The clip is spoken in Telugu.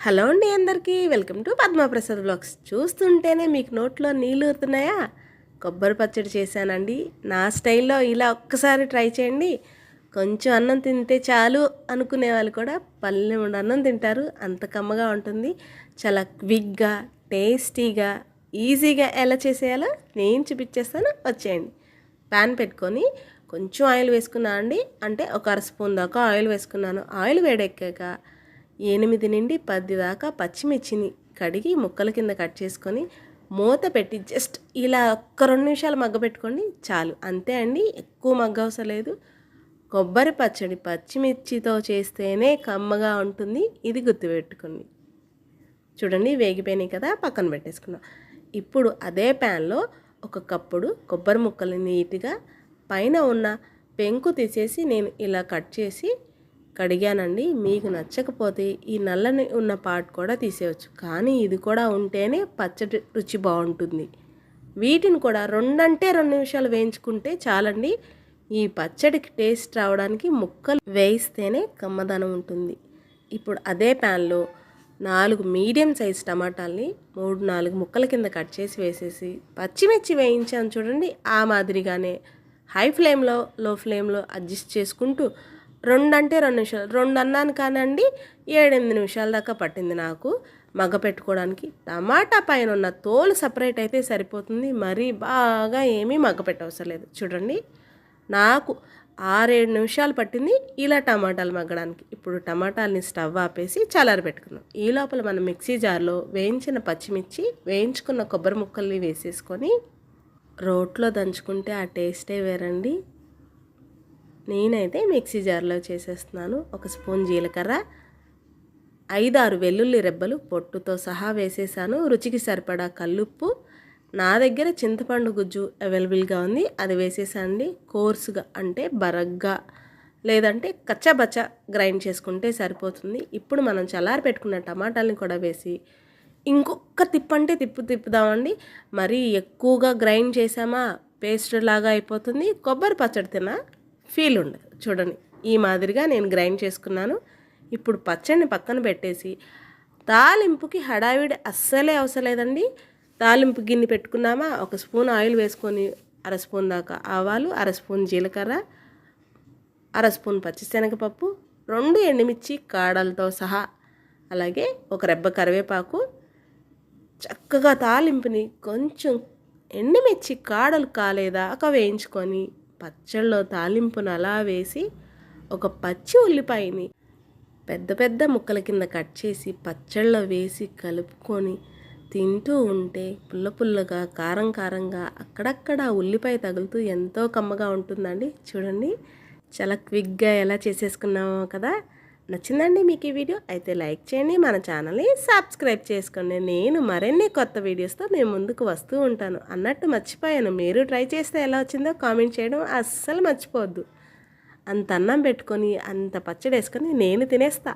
హలో అండి అందరికీ. Welcome to Padmaprasad blogs. చూస్తుంటేనే మీకు నోట్లో నీళ్ళు ఊరుతున్నాయా? కొబ్బరి పచ్చడి చేశానండి. నా స్టైల్లో ఇలా ఒక్కసారి ట్రై చేయండి. కొంచెం అన్నం తింటే చాలు అనుకునే వాళ్ళు కూడా పల్లె అన్నం తింటారు. అంత కమ్మగా ఉంటుంది. చాలా క్విక్గా టేస్టీగా ఈజీగా ఎలా చేసేయాలో నేను చూపించేస్తాను. వచ్చేయండి. ప్యాన్ పెట్టుకొని కొంచెం ఆయిల్ వేసుకున్నా అండి. అంటే ఒక అర స్పూన్ దాకా ఆయిల్ వేసుకున్నాను. ఆయిల్ వేడెక్కాక ఎనిమిది నుండి పది దాకా పచ్చిమిర్చిని కడిగి ముక్కల కింద కట్ చేసుకొని మూత పెట్టి జస్ట్ ఇలా ఒక్క రెండు నిమిషాలు మగ్గ పెట్టుకోండి చాలు. అంతే అండి ఎక్కువ మగ్గ అవసరం లేదు. కొబ్బరి పచ్చడి పచ్చిమిర్చితో చేస్తేనే కమ్మగా ఉంటుంది. ఇది గుర్తుపెట్టుకోండి. చూడండి వేగిపోయినాయి కదా పక్కన పెట్టేసుకున్నాం. ఇప్పుడు అదే ప్యాన్లో ఒక కప్పుడు కొబ్బరి ముక్కలు నీట్గా పైన ఉన్న పెంకు తీసేసి నేను ఇలా కట్ చేసి కడిగానండి. మీకు నచ్చకపోతే ఈ నల్లని ఉన్న పార్ట్ కూడా తీసేయచ్చు. కానీ ఇది కూడా ఉంటేనే పచ్చడి రుచి బాగుంటుంది. వీటిని కూడా రెండంటే రెండు నిమిషాలు వేయించుకుంటే చాలండి. ఈ పచ్చడికి టేస్ట్ రావడానికి ముక్కలు వేయిస్తేనే కమ్మదనం ఉంటుంది. ఇప్పుడు అదే ప్యాన్లో నాలుగు మీడియం సైజ్ టమాటాల్ని మూడు నాలుగు ముక్కల కింద కట్ చేసి వేసేసి పచ్చిమిర్చి వేయించాను చూడండి. ఆ మాదిరిగానే హై ఫ్లేమ్లో లో ఫ్లేమ్లో అడ్జస్ట్ చేసుకుంటూ రెండు అంటే రెండు నిమిషాలు. రెండు అన్నాను కానండి ఏడెనిమిది నిమిషాల దాకా పట్టింది నాకు. మగ్గ పెట్టుకోవడానికి టమాటా పైన ఉన్న తోలు సపరేట్ అయితే సరిపోతుంది. మరీ బాగా ఏమీ మగ్గ పెట్టవసరం లేదు. చూడండి నాకు ఆరేడు నిమిషాలు పట్టింది ఇలా టమాటాలు మగ్గడానికి. ఇప్పుడు టమాటాలని స్టవ్ ఆపేసి చల్లారి పెట్టుకున్నాం ఈ లోపల మనం మిక్సీ జార్లో వేయించిన పచ్చిమిర్చి వేయించుకున్న కొబ్బరి ముక్కల్ని వేసేసుకొని రోట్లో దంచుకుంటే ఆ టేస్టే వేరండి. నేనైతే మిక్సీ జార్లో చేసేస్తున్నాను. ఒక స్పూన్ జీలకర్ర ఐదారు వెల్లుల్లి రెబ్బలు పొట్టుతో సహా వేసేసాను. రుచికి సరిపడా కల్లుప్పు. నా దగ్గర చింతపండు గుజ్జు అవైలబుల్గా ఉంది. అది వేసేసండి. కోర్సుగా అంటే బరగ్గా లేదంటే కచ్చబచ్చ గ్రైండ్ చేసుకుంటే సరిపోతుంది. ఇప్పుడు మనం చల్లారి పెట్టుకున్న టమాటాలని కూడా వేసి ఇంకొక తిప్పంటే తిప్పు తిప్పుదామండి. మరీ ఎక్కువగా గ్రైండ్ చేసామా పేస్ట్ లాగా అయిపోతుంది. కొబ్బరి పచ్చడి తిన ఫీల్ ఉండదు. చూడండి ఈ మాదిరిగా నేను గ్రైండ్ చేసుకున్నాను. ఇప్పుడు పచ్చడిని పక్కన పెట్టేసి తాలింపుకి హడావిడి అస్సలే అవసరం లేదండి. తాలింపు గిన్నె పెట్టుకున్నామా ఒక స్పూన్ ఆయిల్ వేసుకొని అర స్పూన్ దాకా ఆవాలు అర స్పూన్ జీలకర్ర అర స్పూన్ పచ్చిశనగపప్పు రెండు ఎండుమిర్చి కాడలతో సహా అలాగే ఒక రెబ్బ కరివేపాకు. చక్కగా తాలింపుని కొంచెం ఎండుమిర్చి కాడలు కాలేదాకా వేయించుకొని పచ్చళ్ళలో తాలింపును అలా వేసి ఒక పచ్చి ఉల్లిపాయని పెద్ద పెద్ద ముక్కల కింద కట్ చేసి పచ్చళ్ళలో వేసి కలుపుకొని తింటూ ఉంటే పుల్ల పుల్లగా కారం కారంగా అక్కడక్కడ ఉల్లిపాయ తగులుతూ ఎంతో కమ్మగా ఉంటుందండి. చూడండి చాలా క్విక్గా ఎలా చేసేసుకున్నామో కదా. నచ్చిందండి మీకు ఈ వీడియో అయితే లైక్ చేయండి మన ఛానల్ని సబ్స్క్రైబ్ చేసుకోండి. నేను మరిన్ని కొత్త వీడియోస్తో మేము ముందుకు వస్తూ ఉంటాను. అన్నట్టు మర్చిపోయాను. మీరు ట్రై చేస్తే ఎలా వచ్చిందో కామెంట్ చేయడం అస్సలు మర్చిపోవద్దు. అంత అన్నం పెట్టుకొని అంత పచ్చడి వేసుకొని నేను తినేస్తా.